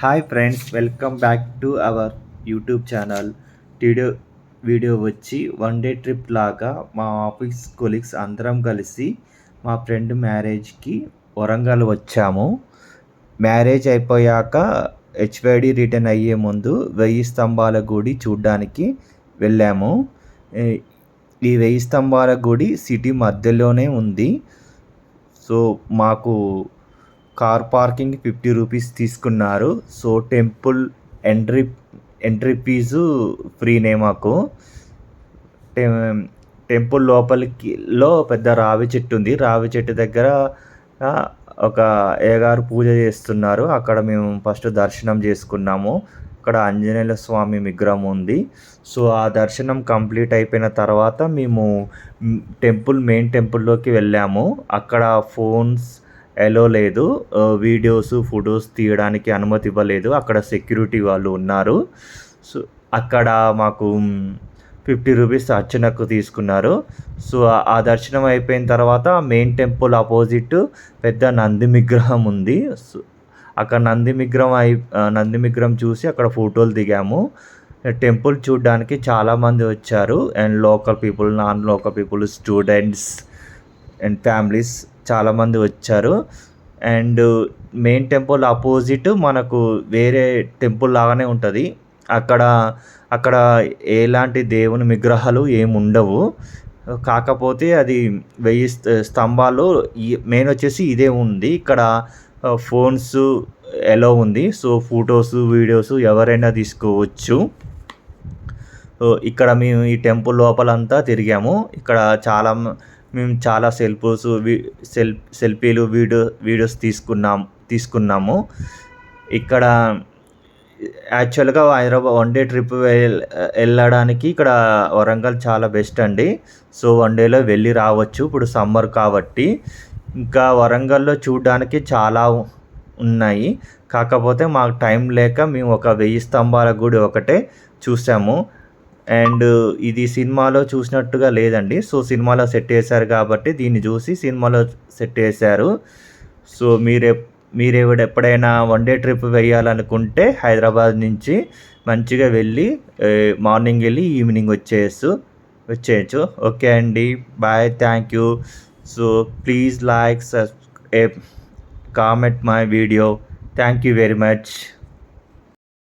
Hi friends welcome back to our YouTube channel video video వచ్చి one day trip లాగా మా office colleagues అందరం కలిసి మా ఫ్రెండ్ మ్యారేజ్కి వరంగల్ వచ్చాము. మ్యారేజ్ అయిపోయాక హెచ్వైడి రిటర్న్ అయ్యే ముందు వెయ్యి స్తంభాల గుడి చూడ్డానికి వెళ్ళాము. ఈ వెయ్యి స్తంభాల గుడి సిటీ మధ్యలోనే ఉంది. సో మాకు కార్ పార్కింగ్ ఫిఫ్టీ రూపీస్ తీసుకున్నారు. So temple entry entry fee ఫ్రీనే మాకు. టెంపుల్ లోపలికి లో పెద్ద రావి చెట్టు ఉంది. రావి చెట్టు దగ్గర ఒక అయ్యగారు పూజ చేస్తున్నారు. అక్కడ మేము ఫస్ట్ దర్శనం చేసుకున్నాము. అక్కడ ఆంజనేయ స్వామి విగ్రహం ఉంది. సో ఆ దర్శనం కంప్లీట్ అయిపోయిన తర్వాత మేము టెంపుల్ మెయిన్ టెంపుల్లోకి వెళ్ళాము. అక్కడ ఫోన్స్ ఎలో లేదు. వీడియోస్ ఫొటోస్ తీయడానికి అనుమతి ఇవ్వలేదు. అక్కడ సెక్యూరిటీ వాళ్ళు ఉన్నారు. సో అక్కడ మాకు ఫిఫ్టీ రూపీస్ అర్చనకు తీసుకున్నారు. సో ఆ దర్శనం అయిపోయిన తర్వాత మెయిన్ టెంపుల్ ఆపోజిట్ పెద్ద నంది విగ్రహం ఉంది. అక్కడ నంది విగ్రహం అయి నంది విగ్రహం చూసి అక్కడ ఫోటోలు దిగాము. టెంపుల్ చూడడానికి చాలామంది వచ్చారు. And local people non local people students and families చాలామంది వచ్చారు. అండ్ మెయిన్ టెంపుల్ ఆపోజిట్ మనకు వేరే టెంపుల్ లాగానే ఉంటుంది. అక్కడ అక్కడ ఎలాంటి దేవుని విగ్రహాలు ఏమి ఉండవు. కాకపోతే అది వెయ్యి స్తంభాలు మెయిన్ వచ్చేసి ఇదే ఉంది. ఇక్కడ ఫోన్స్ ఎలా ఉంది. సో ఫొటోస్ వీడియోస్ ఎవరైనా తీసుకోవచ్చు. ఇక్కడ మేము ఈ టెంపుల్ లోపలంతా తిరిగాము. ఇక్కడ చాలా మేము చాలా సెల్ఫోస్ సెల్ సెల్ఫీలు వీడియో వీడియోస్ తీసుకున్నాం తీసుకున్నాము. ఇక్కడ యాక్చువల్గా హైదరాబాద్ వన్ డే ట్రిప్ వెళ్ళడానికి ఇక్కడ వరంగల్ చాలా బెస్ట్ అండి. సో వన్ డేలో వెళ్ళి రావచ్చు ఇప్పుడు సమ్మర్ కాబట్టి. ఇంకా వరంగల్లో చూడడానికి చాలా ఉన్నాయి. కాకపోతే మాకు టైం లేక మేము ఒక వెయ్యి స్తంభాల గుడి ఒకటే చూసాము. అండ్ ఇది సినిమాలో చూసినట్టుగా లేదండి. సో సినిమాలో సెట్ చేశారు కాబట్టి దీన్ని చూసి సినిమాలో సెట్ చేశారు. సో మీరే మీరు ఎప్పుడైనా వన్ డే ట్రిప్ వేయాలనుకుంటే హైదరాబాద్ నుంచి మంచిగా వెళ్ళి మార్నింగ్ వెళ్ళి ఈవినింగ్ వచ్చేయచ్చు వచ్చేయచ్చు. ఓకే అండి. Bye. Thank you. So please like sub comment my video. Thank you very much.